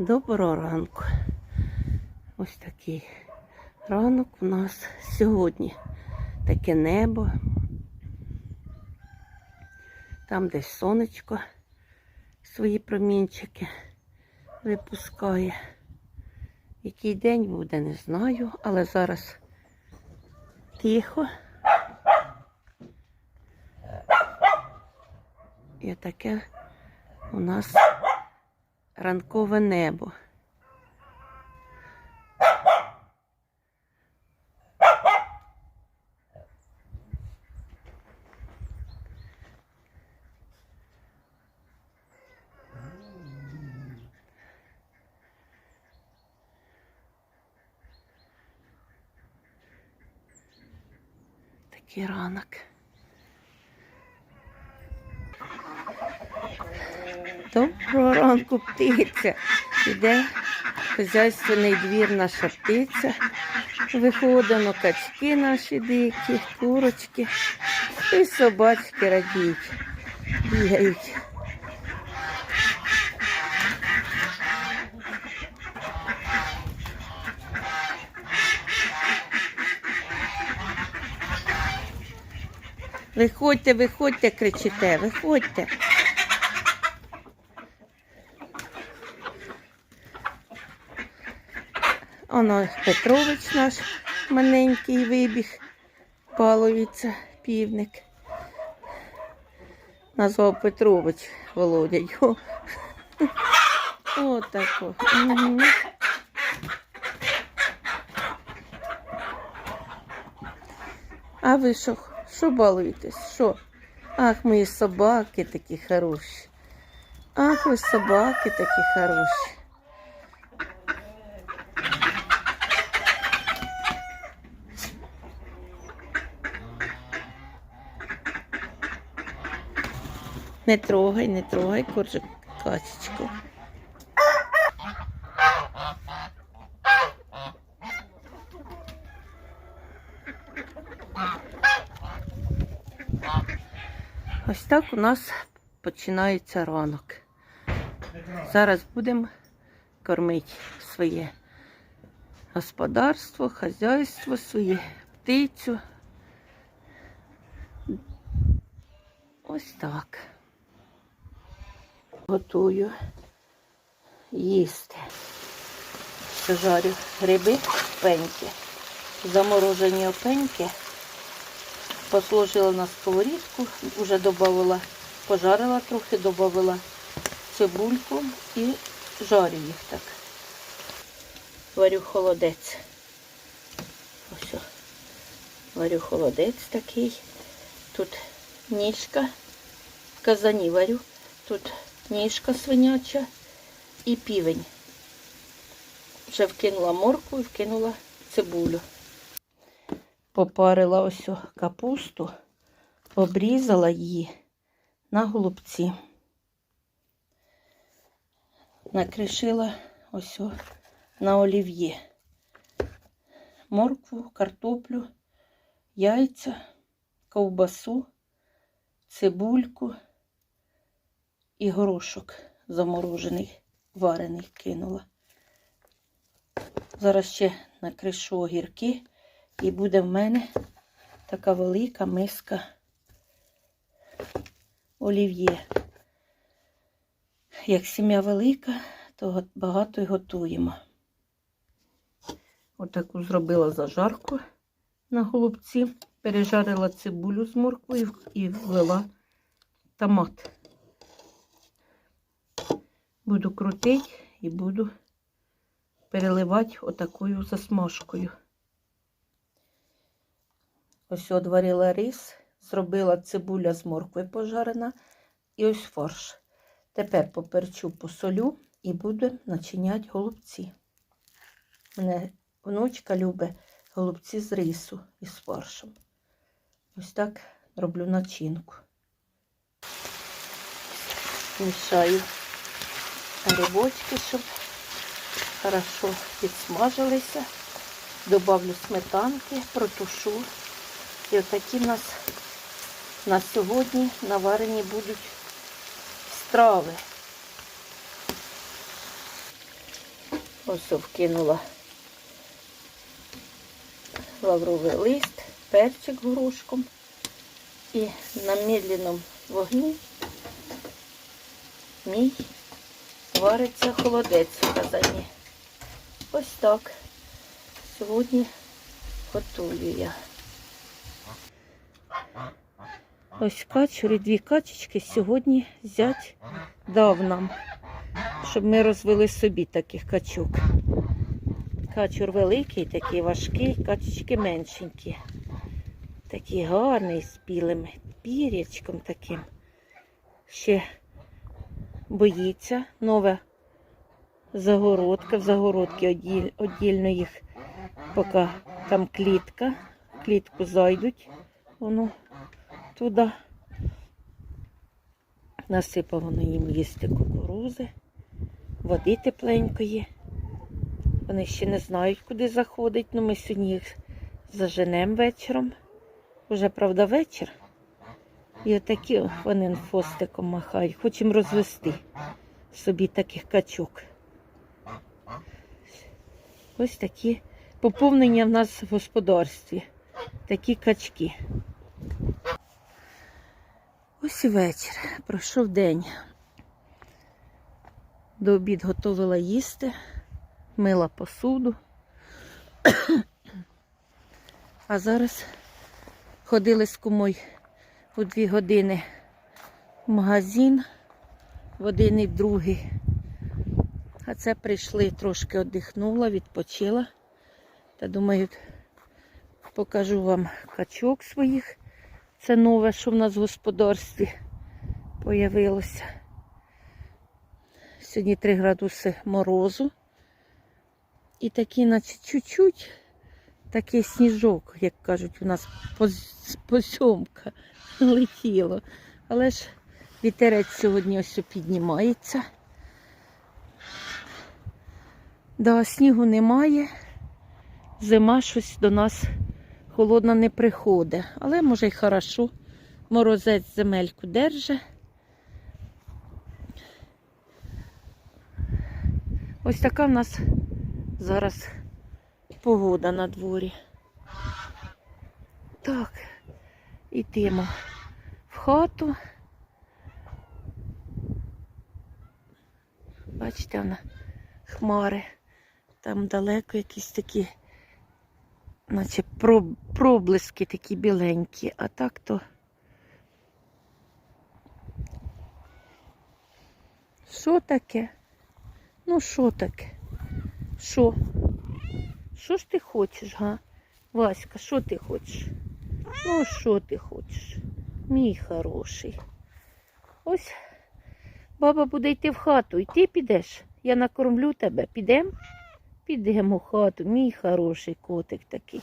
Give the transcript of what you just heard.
Доброго ранку. Ось такий ранок у нас сьогодні. Таке небо. Там десь сонечко свої промінчики випускає. Який день буде, не знаю, але зараз тихо. І таке у нас ранкове небо. Такий ранок. Доброго ранку, птиця. Іде хазяйственний двір наша птиця. Виходимо качки наші дикі, курочки і собачки радіють, бігають. Виходьте, виходьте, кричите, виходьте. Оно Петрович наш маленький вибіг, балується півник. Назвав Петрович Володя його. Отако. Угу. А ви що, що балуєтесь? Що? Ах, мої собаки такі хороші. Ах, ви собаки такі хороші. Не трогай, не трогай, коржик качечку. Ось так у нас починається ранок. Зараз будемо кормити своє господарство, хазяйство, своє птицю. Ось так. Готую їсти. Ще жарю гриби пеньки. Заморожені опеньки. Посложила на сковорідку, вже додавала, пожарила трохи, додавала цибульку і жарю їх так. Варю холодець. Ось. Варю холодець такий. Тут ніжка. Казані варю. Тут ніжка свиняча і півень. Вже вкинула моркву і вкинула цибулю. Попарила ось капусту, обрізала її на голубці. Накришила ось на олів'є. Моркву, картоплю, яйця, ковбасу, цибульку і горошок заморожений, варений кинула. Зараз ще накришу огірки. І буде в мене така велика миска олів'є. Як сім'я велика, то багато й готуємо. Отаку зробила зажарку на голубці, пережарила цибулю з морквою і влила томат. Буду крутити і буду переливати отакою засмажкою. Ось одварила рис, зробила цибуля з моркви пожарена і ось фарш. Тепер поперчу посолю і буду начиняти голубці. Мене внучка любить голубці з рису із фаршем. Ось так роблю начинку. Мішаю грибочки, щоб хорошо підсмажилися. Добавлю сметанки, протушу. І отакі в нас на сьогодні наварені будуть страви. Ось вкинула лавровий лист, перчик горошком і на медленному вогні мій вариться холодець в казані. Ось так. Сьогодні готую я. Ось качури, дві качечки сьогодні зять дав нам, щоб ми розвели собі таких качок. Качур великий, такий важкий, качечки меншенькі. Такий гарний з білим пірячком таким. Ще боїться. Нова загородка. В загородці оділь- одільно їх, поки там клітка. Клітку зайдуть. Воно туди. Насипав воно їм їсти кукурузи, води тепленької. Вони ще не знають, куди заходить, але ми сьогодні їх заженемо вечором. Уже, правда, вечір. І отакі вони фостиком махають. Хочемо розвести собі таких качок. Ось такі поповнення в нас в господарстві. Такі качки. Ось вечір. Пройшов день. До обід готувала їсти, мила посуду. А зараз ходили з кумою у дві години в магазин, в один і в другий. А це прийшли, трошки віддихнула, відпочила. Та думаю, покажу вам качок своїх. Це нове, що в нас в господарстві появилося. Сьогодні 3 градуси морозу. І такий, наче чуть-чуть, такий сніжок, як кажуть, у нас поз- позьомка летіло. Але ж вітерець сьогодні ось піднімається. Да, снігу немає. Зима щось до нас холодна не приходить. Але може й хорошо. Морозець земельку держить. Ось така в нас зараз погода на дворі. Так, ідемо в хату. Бачите, вона хмари. Там далеко якісь такі, наче проблиски такі біленькі, а так то. Що таке? Ну, що таке? Що? Що ж ти хочеш, га? Васька, що ти хочеш? Ну, що ти хочеш? Мій хороший. Ось баба буде йти в хату, і ти підеш. Я накормлю тебе. Підемо? Підемо в хату, мій хороший котик такий.